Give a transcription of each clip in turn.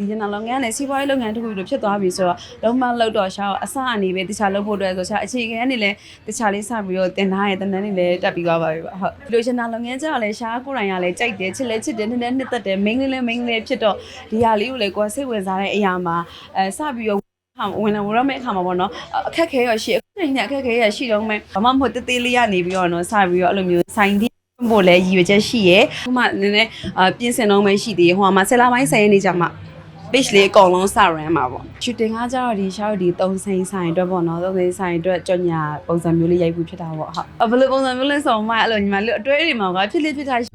ဒီကျန်တော်လုပ်ငန်းနဲ့စီးပွားရေးလုပ်ငန်းတစ်ခုလိုဖြစ်သွားပြီဆိုတော့လုံးမလောက်တော့ရှားတော့အစအနေပဲတခြားလုပ်ဖို့အတွက်ဆိုရှားအခြေခံအနေနဲ့တခြားလေးစပြီးတော့တင်ထားရတဲ့တန်းတန်းလေးလည်းတက်ပြီးသွားပါပြီပါဟုတ်ဒီလိုကျန်တော်လုပ်ငန်းကြောင့်လည်းရှားကိုယ်တိုင်ကလည်းကြိုက်တယ်ချစ်လည်းချစ်တယ်နည်းနည်းနှစ်သက်တယ် main လေးလည်း main လေးဖြစ်တော့ဒီဟာလေးကိုလည်းကိုယ်စိတ်ဝင်စားတဲ့အရာမှာအဲစပြီးတော့ခါဝင်လာဝင်ရမယ့်အခါမှာပေါ့နော်အခက်ခဲရရှိအခုချိန်နဲ့အခက်ခဲရရှိတော့မယ်ဘာမှမဟုတ်တေးသေးလေးရနေပြီးတော့နော်စပြီးတော့အဲ့လိုမျိုးဆိုင်တီးဖို့လည်းရည်ရွယ်ချက်ရှိရယ်ခုမှနည်းနည်းအာပြင်ဆင်တော့မှရှိသေးတယ်ဟိုမှာဆယ်လပိုင်းဆိုင်ရနေကြမှာ page လေးအကုန်လုံးစရမ်းမှာပေါ့ shooting ကကြတော့ဒီ show ဒီ3စိန်ဆိုင်အတွက်ပေါ့နော်3စိန်ဆိုင်အတွက်ကြော်ညာပုံစံမျိုးလေးရိုက်ဖို့ဖြစ်တာပေါ့ဟုတ်အဘယ်လိုပုံစံမျိုးလဲဆိုတော့မှအဲ့လိုညီမလေးအတွဲတွေမှာကဖြစ်လေးဖြစ်ထား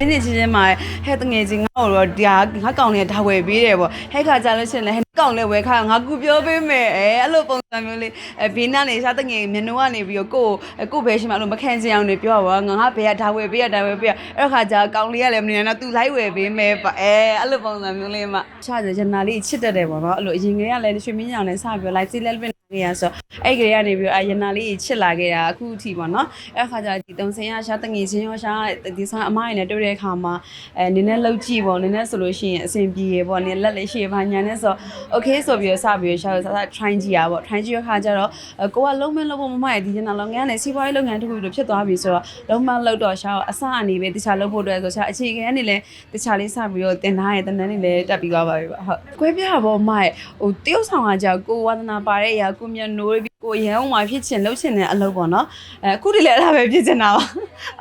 ဒီနေ့ချင်းချင်းမှာဟဲ့တငယ်ချင်းငါ့ကိုတော့ဒီဟာငါကောင်လေးဒါဝယ်ပေးတယ်ပေါ့ဟဲ့ခါကြလို့ရှရင်လဲဟဲ့ကောင်လေးဝယ်ခါငါကူပြောပေးမယ်အဲအဲ့လိုပုံစံမျိုးလေးအဲဘေးနားနေရှာတငယ်မျက်နှာကနေပြီးတော့ကိုကိုဘဲရှိမှအဲ့လိုမခံချင်အောင်နေပြောပါငါငါဘဲကဒါဝယ်ပေးရဒါဝယ်ပေးရအဲ့ခါကြကောင်လေးကလည်းမနေတော့သူလိုက်ဝယ်ပေးမယ်ပါအဲအဲ့လိုပုံစံမျိုးလေးမှရှာကြရနာလေးချစ်တတ်တယ်ပေါ့နော်အဲ့လိုအရင်ကလေးကလည်းရွှေမင်းညောင်နဲ့စပြောလိုက်စီလက်ပင် ခဲ့ရဆိုအဲ့ကလေးကနေပြီးတော့အရနာလေးချစ်လာခဲ့တာအခုအထိပေါ့နော်အဲ့ခါကျဒီတုံစင်ရရှာတငယ်ချင်းရောရှာဒီဆိုင်အမရနဲ့တွေ့တဲ့အခါမှာအဲနည်းနည်းလှုပ်ကြည့်ပေါ့နည်းနည်းဆိုလို့ရှိရင်အဆင်ပြေရပေါ့နည်းလက်လေးရှိရပါညာနဲ့ဆို okay ဆိုပြီးတော့စပြီးတော့ရှာစစ try ကြည့်ရပေါ့ try ကြည့်ရခါကျတော့ကိုကလုံးမလုံးဖို့မမရဒီကျန်လုပ်ငန်းနဲ့စီးပွားရေးလုပ်ငန်းတစ်ခုလိုဖြစ်သွားပြီဆိုတော့လုံးမလောက်တော့ရှာအစအနေပဲတခြားလုပ်ဖို့အတွက်ဆိုရှာအခြေခံအနေနဲ့တခြားလေးစပြီးတော့တင်ထားရတဲ့တန်းတန်းလေးလည်းတက်ပြီးသွားပါပြီပါဟုတ်ကွဲပြားပေါ့မရဟိုတရုတ်ဆောင်ကကြောက်ကိုဝါသနာပါတဲ့အရာကိုမြတ်နိုးပြီးကိုရန်အောင်မှာဖြစ်ချင်လှုပ်ချင်တဲ့အလုပ်ပေါ့နော်အဲအခုဒီလည်းအဲ့ဒါပဲဖြစ်ချင်တာပါ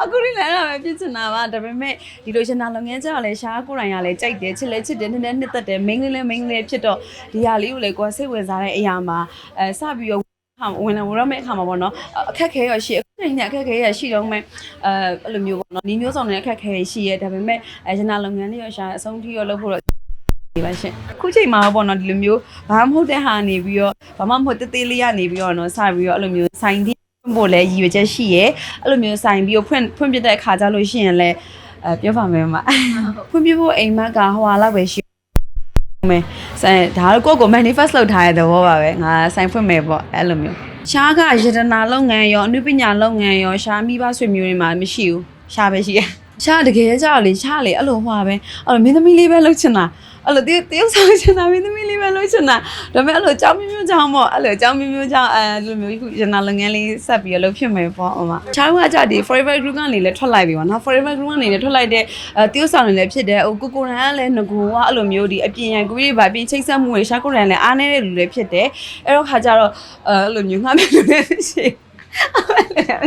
အခုဒီလည်းအဲ့ဒါပဲဖြစ်ချင်တာပါဒါပေမဲ့ဒီလိုရှင်တာလုပ်ငန်းကြောင့်လည်းရှားကိုယ်တိုင်ကလည်းကြိုက်တယ်ချစ်လည်းချစ်တယ်နည်းနည်းနှစ်သက်တယ် main လေးလည်း main လေးဖြစ်တော့ဒီဟာလေးကိုလည်းကိုယ်စိတ်ဝင်စားတဲ့အရာမှာအဲစပြီးတော့ခါဝင်လာဝင်ရမယ့်အခါမှာပေါ့နော်အခက်ခဲရရှိအခုချိန်နဲ့အခက်ခဲရရှိတော့မယ်အဲအဲ့လိုမျိုးပေါ့နော်ဒီမျိုးဆောင်တဲ့အခက်ခဲရရှိရဲဒါပေမဲ့အဲရှင်တာလုပ်ငန်းလေးရရှာအဆုံးထိရလုပ်ဖို့တော့ ဒီပါရှင်အခုချိန်မှာပေါ့နော်ဒီလိုမျိုးဘာမှမဟုတ်တဲ့ဟာနေပြီးတော့ဘာမှမဟုတ်တေးသေးလေးရနေပြီးတော့နော်စပြီးတော့အဲ့လိုမျိုးဆိုင်တီးဖို့လည်းရည်ရွယ်ချက်ရှိရဲအဲ့လိုမျိုးဆိုင်ပြီးတော့ဖွင့်ဖွင့်ပြတဲ့အခါကြလို့ရှိရင်လည်းအဲပြောပါမယ်မဖွင့်ပြဖို့အိမ်မက်ကဟိုဟာလောက်ပဲရှိမယ်ဆိုင်ဒါတော့ကိုယ့်ကို manifest လုပ်ထားတဲ့သဘောပါပဲငါဆိုင်ဖွင့်မယ်ပေါ့အဲ့လိုမျိုးရှားကယတနာလုပ်ငန်းရောအနုပညာလုပ်ငန်းရောရှားမိဘဆွေမျိုးတွေမှာမရှိဘူးရှားပဲရှိရရှားတကယ်ကြောက်လေရှားလေအဲ့လိုဟွာပဲအဲ့လိုမင်းသမီးလေးပဲလုပ်ချင်တာ အဲ့လိုတရုတ်တရုတ်ဆောင်ချင်တာမင်းသမီးလေးပဲလုပ်ချင်တာဒါပေမဲ့အဲ့လိုကြောင်းမျိုးမျိုးကြောင်းပေါ့အဲ့လိုကြောင်းမျိုးမျိုးကြောင်းအဲလိုမျိုးခုယတနာလုပ်ငန်းလေးဆက်ပြီးတော့လုပ်ဖြစ်မယ်ပေါ့ဟိုမှာချားကကြဒီ forever group ကနေလည်းထွက်လိုက်ပြီပေါ့နော် forever group ကနေလည်းထွက်လိုက်တဲ့အဲတရုတ်ဆောင်တွေလည်းဖြစ်တယ်ဟိုကိုကိုရန်ကလည်းငကိုကအဲ့လိုမျိုးဒီအပြင်ရန်ကိုကြီးပါပြင်ချိတ်ဆက်မှုတွေရှာကိုရန်လည်းအားနေတဲ့လူတွေဖြစ်တယ်အဲ့တော့ခါကြတော့အဲအဲ့လိုမျိုးငှားမယ်လူတွေရှိ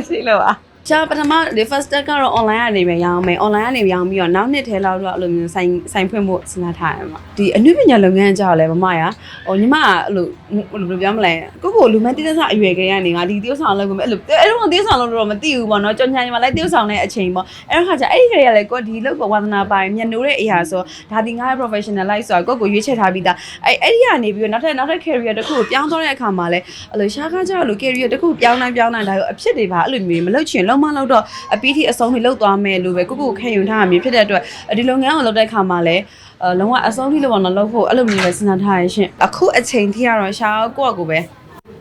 ရှိလို့ပါ ရှာပထမဒီ first step ကတော့ online ကနေပဲရောင်းမယ် online ကနေရောင်းပြီးတော့နောက်နှစ်ထဲလောက်တော့အဲ့လိုမျိုးဆိုင်ဆိုင်ဖွင့်ဖို့စဉ်းစားထားရမှာဒီအနုပညာလုပ်ငန်းကြောက်လဲမမရဟိုညီမကအဲ့လိုဘယ်လိုပြောမလဲကိုကိုလူမတိတဆအရွယ်ကလေးကနေငါဒီတရုတ်ဆောင်လုပ်ကိုအဲ့လိုအဲ့တော့တရုတ်ဆောင်လုပ်တော့မသိဘူးပေါ့နော်ကြောင်ညာညီမလိုက်တရုတ်ဆောင်တဲ့အချိန်ပေါ့အဲ့တော့ခါကျအဲ့ဒီကလေးကလည်းကိုဒီလောက်ကိုဝါသနာပိုင်းမျက်နှိုးတဲ့အရာဆိုဒါဒီငါရဲ့ professional life ဆိုတာကိုကိုရွေးချယ်ထားပြီးသားအဲ့အဲ့ဒီကနေပြီးတော့နောက်ထပ်နောက်ထပ် career တစ်ခုကိုပြောင်းသွားတဲ့အခါမှာလဲအဲ့လိုရှားကားကြလို့ career တစ်ခုပြောင်းတိုင်းပြောင်းတိုင်းဒါရောအဖြစ်တွေပါအဲ့လိုမျိုးမလုပ်ချင်လုံးမလုပ်တော့အပီးထိအဆုံးထိလုပ်သွားမယ်လို့ပဲကိုကိုခံယူထားရမျိုးဖြစ်တဲ့အတွက်ဒီလုပ်ငန်းကိုလုပ်တဲ့အခါမှာလဲအဲလုံးဝအဆုံးထိလို့ပေါ့နော်လုပ်ဖို့အဲ့လိုမျိုးပဲစဉ်းစားထားရရှင်အခုအချိန်ထိကတော့ရှားကိုယ့်အကိုပဲ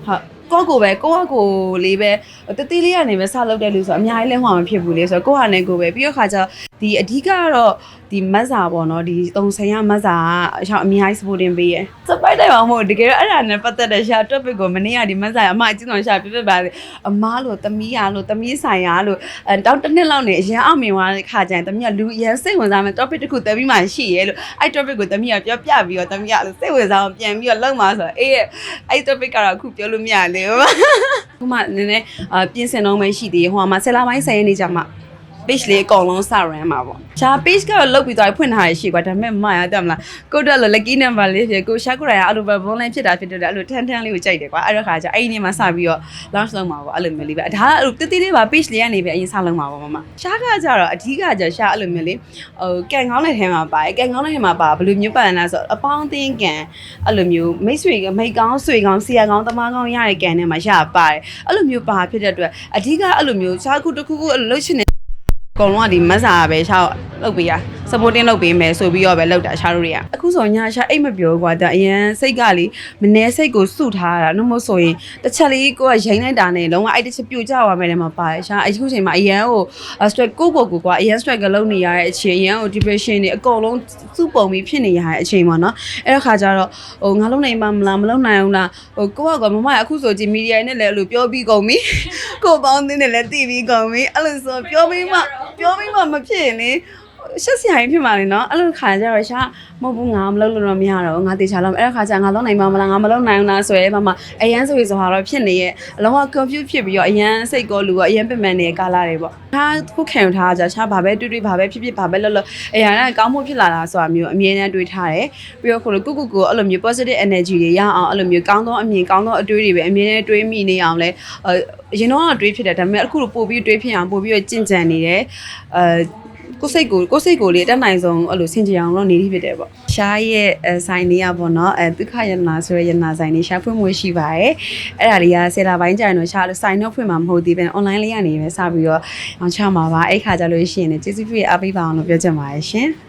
ဟုတ်ကိုယ့်ကိုပဲကိုယ့်အကိုလေးပဲတတိလေးကနေပဲစလုပ်တဲ့လူဆိုအများကြီးလဲဟောမှာမဖြစ်ဘူးလေဆိုတော့ကိုယ့်ဟာနဲ့ကိုယ်ပဲပြီးတော့ခါကျဒီအဓိကကတော့ဒီမတ်စာပေါ့နော်ဒီတုံဆိုင်ရမတ်စာကအချောင်းအများကြီး supporting ပေးရယ် surprise တိုင်းမှာမဟုတ်တကယ်တော့အဲ့ဒါနဲ့ပတ်သက်တဲ့ရှာ topic ကိုမနေ့ကဒီမတ်စာရအမအကျဉ်းတော်ရှာပြပြပါလေအမားလို့တမီးရလို့တမီးဆိုင်ရလို့အဲတောက်တစ်နှစ်လောက်နေအရင်အောင်မြင်သွားတဲ့ခါကျရင်တမီးကလူအရင်စိတ်ဝင်စားမဲ့ topic တစ်ခုတမီးမှရှိရဲလို့အဲ့ topic ကိုတမီးကပြောပြပြီးတော့တမီးကလို့စိတ်ဝင်စားအောင်ပြန်ပြီးတော့လုပ်မှာဆိုတော့အေးအဲ့ topic ကတော့အခုပြောလို့မရလေဘူးခုမှနည်းနည်းအာပြင်ဆင်တော့မှရှိသေးဟိုမှာဆယ်လပိုင်းဆယ်ရနေကြမှာ page လေးအကုန်လုံးစရမ်းမှာပေါ့။ရှား page ကတော့လုတ်ပြီးသွားဖွင့်ထားရရှိကွာဒါပေမဲ့မရတက်မလား။ကိုတော့ lucky number လေးဖြစ်ကိုရှားကိုရအလိုပဲဘုံလိုင်းဖြစ်တာဖြစ်တဲ့အဲ့လိုထန်းထန်းလေးကိုကြိုက်တယ်ကွာ။အဲ့တော့ခါကျအဲ့ဒီနေ့မှစပြီးတော့ launch လုပ်မှာပေါ့အဲ့လိုမျိုးလေးပဲ။ဒါကအဲ့လိုတတိလေးပါ page လေးကနေပဲအရင်စလုပ်မှာပေါ့မမ။ရှားကကြတော့အဓိကကြရှားအဲ့လိုမျိုးလေးဟိုကန်ကောင်းတဲ့ထဲမှာပါတယ်။ကန်ကောင်းတဲ့ထဲမှာပါဘယ်လိုမျိုးပတ်လာဆိုအပေါင်းအသင်းကန်အဲ့လိုမျိုးမိတ်ဆွေမိတ်ကောင်းဆွေကောင်းဆရာကောင်းတမကောင်းရတဲ့ကန်ထဲမှာရပါတယ်။အဲ့လိုမျိုးပါဖြစ်တဲ့အတွက်အဓိကအဲ့လိုမျိုးရှားခုတစ်ခုခုအဲ့လိုလုပ်ချင် အကုန်လုံးကဒီမက်စာပဲရှာလုပ်ပေးရ supporting လုပ်ပေးမယ်ဆိုပြီးတော့ပဲလုပ်တာရှာတို့တွေကအခုဆိုညာရှာအိတ်မပြောကွာဒါအရင်စိတ်ကလေမနေစိတ်ကိုစုထားတာနှမို့ဆိုရင်တစ်ချက်လေးကိုကရိမ့်လိုက်တာနဲ့လုံးဝအဲ့တစ်ချက်ပြိုကျသွားမယ်လည်းမပါတယ်ရှာအခုချိန်မှာအရန်ကို stress ကိုကိုကိုကွာအရန် stress ကလုံးနေရတဲ့အချိန်အရန်ကို depression တွေအကုန်လုံးစုပုံပြီးဖြစ်နေရတဲ့အချိန်ပေါ့နော်အဲ့တော့ခါကျတော့ဟိုငါလုံးနိုင်မှာမလားမလုံးနိုင်အောင်လားဟိုကိုကကမမအခုဆိုကြည့်မီဒီယာနဲ့လည်းအဲ့လိုပြောပြီးကုန်ပြီကိုပေါင်းတင်းနဲ့လည်းတည်ပြီးကုန်ပြီအဲ့လိုဆိုပြောပြီးမှ ပြောပြီးမှမဖြစ်ရင်လေ ရှက်စရာကြီးဖြစ်မှာလေနော်အဲ့လိုခါကျတော့ရှာမဟုတ်ဘူးငါမလုပ်လို့တော့မရတော့ဘူးငါတေချာလုံးအဲ့တော့ခါကျငါလုံးနိုင်မှာမလားငါမလုံးနိုင်ဘူးလားဆိုရဲဘာမှအရန်ဆိုရဆိုဟာတော့ဖြစ်နေရဲ့အလုံးဝ confuse ဖြစ်ပြီးတော့အရန်စိတ်ကောလူကအရန်ပင်ပန်းနေတဲ့ကာလာတွေပေါ့ဒါခုခံယူထားကြရှာဘာပဲတွေ့တွေ့ဘာပဲဖြစ်ဖြစ်ဘာပဲလုပ်လို့အရာနဲ့ကောင်းမှုဖြစ်လာတာဆိုတာမျိုးအမြဲတမ်းတွေးထားတယ်ပြီးတော့ခုလိုကုကုကိုအဲ့လိုမျိုး positive energy တွေရအောင်အဲ့လိုမျိုးကောင်းသောအမြင်ကောင်းသောအတွေးတွေပဲအမြဲတမ်းတွေးမိနေအောင်လဲအရင်တော့တွေးဖြစ်တယ်ဒါပေမဲ့အခုလိုပို့ပြီးတွေးဖြစ်အောင်ပို့ပြီးတော့ကြင်ကြံနေတယ်အဲ ကိုယ်စိတ်ကိုကိုယ်စိတ်ကိုလေအတက်နိုင်ဆုံးအဲ့လိုဆင်ကြအောင်လို့နေပြီးဖြစ်တယ်ပေါ့ရှားရဲ့အဲဆိုင်လေးอ่ะပေါ့နော်အဲဒုက္ခယနာဆိုရယနာဆိုင်လေးရှားဖွင့်မွေးရှိပါတယ်အဲ့ဒါလေးကဆယ်လာပိုင်းကြာရင်တော့ရှားလို့ဆိုင်တော့ဖွင့်မှာမဟုတ်သေးဘူး online လေးကနေပဲစပြီးတော့အောင်ချမှာပါအဲ့ခါကြလို့ရှိရင်လည်းကျေးဇူးပြုရအားပေးပါအောင်လို့ပြောချင်ပါတယ်ရှင်